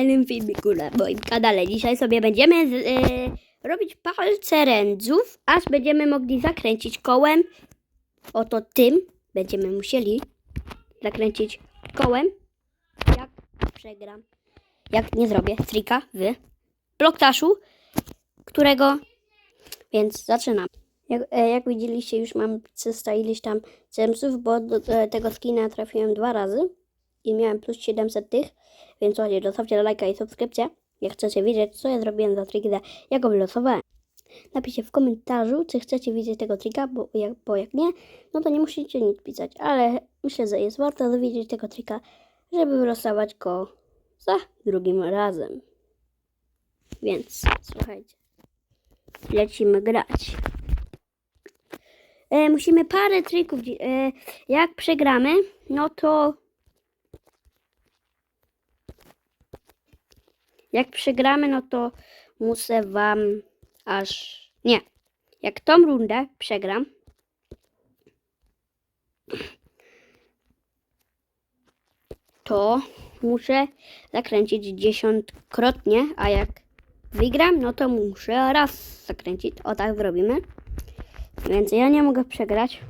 kolejnym filmiku na moim kanale. Dzisiaj sobie będziemy z, e, robić palce rędzów, aż będziemy mogli zakręcić kołem. Oto tym będziemy musieli zakręcić kołem, jak przegram. Jak nie zrobię trika w bloktaszu, którego... Więc zaczynam. Jak, e, jak widzieliście, już mam 300 ileś tam cemsów, bo do tego skina trafiłem dwa razy i miałem plus 700 tych, więc słuchajcie, zostawcie lajka i subskrypcję, jak chcecie wiedzieć, co ja zrobiłem za trik, jak go wylosowałem. Napiszcie w komentarzu, czy chcecie widzieć tego trika, bo jak, bo jak nie, no to nie musicie nic pisać, ale myślę, że jest warto dowiedzieć tego trika, żeby wylosować go za drugim razem. Więc słuchajcie, lecimy grać. E, musimy parę trików. E, jak przegramy, no to. Jak przegramy, no to muszę wam aż. Nie. Jak tą rundę przegram. To muszę zakręcić dziesiątkrotnie, a jak wygram, no to muszę raz zakręcić. O tak zrobimy. Więc ja nie mogę przegrać.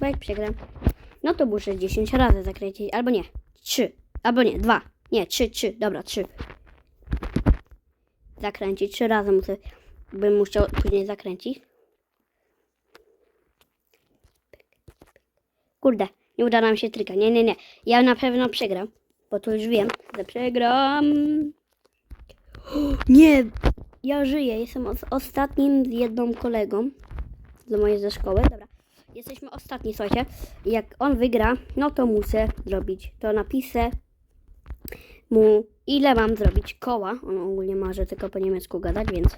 Bo jak przegram, no to muszę 10 razy zakręcić. Albo nie, 3. Albo nie, 2. Nie, 3, 3. Dobra, 3. Zakręcić 3 razy muszę. Bym musiał później zakręcić. Kurde, nie uda nam się tryka. Nie, nie, nie. Ja na pewno przegram. Bo to już wiem, że przegram. Nie, ja żyję. Jestem os- ostatnim z jedną kolegą z mojej ze szkoły. Dobra. Jesteśmy ostatni, słuchajcie. Jak on wygra, no to muszę zrobić to napisę mu, ile mam zrobić koła. On ogólnie może tylko po niemiecku gadać, więc.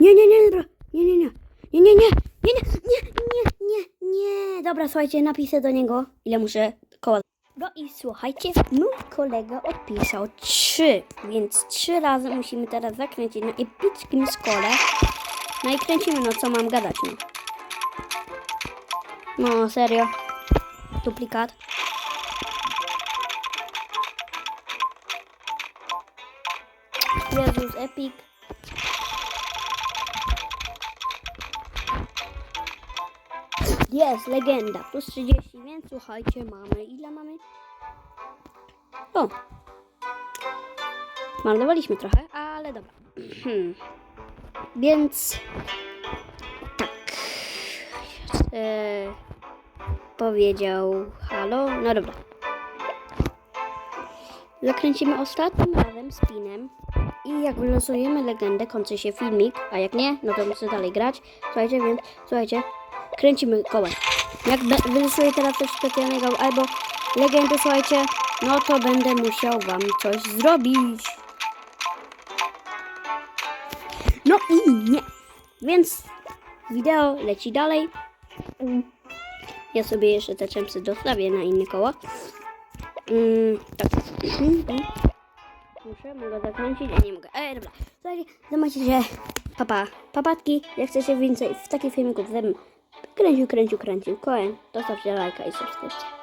Nie, nie, nie, dobra. Nie, nie, nie. Nie, nie, nie. Nie, nie, nie, nie, nie, nie. Dobra, słuchajcie, napiszę do niego, ile muszę koła. No i słuchajcie, mój kolega odpisał trzy, więc trzy razy musimy teraz zakręcić na epickim skole. No i kręcimy, no co mam gadać, no. No, serio. Duplikat. Jezus, epic. Jest, legenda. Plus 30, więc słuchajcie, mamy. Ile mamy? O. Marnowaliśmy trochę, ale dobra. Więc tak. E, powiedział halo. No dobra. Zakręcimy ostatnim razem spinem. I jak wylosujemy legendę, kończy się filmik, a jak nie, no to muszę dalej grać. Słuchajcie, więc słuchajcie, kręcimy kołem. Jak wylosuję teraz coś specjalnego albo legendę, słuchajcie, no to będę musiał wam coś zrobić. No i nie. Więc wideo leci dalej. Ja sobie jeszcze te czempsy dostawię na inne koła. Mm, tak. Muszę, mogę zakręcić, a nie mogę. Ej, dobra. Słuchajcie, zobaczcie się. Papa, papatki, jak chcecie więcej w takich filmików, żebym kręcił, kręcił, kręcił kołem, to stawcie lajka i subskrypcję.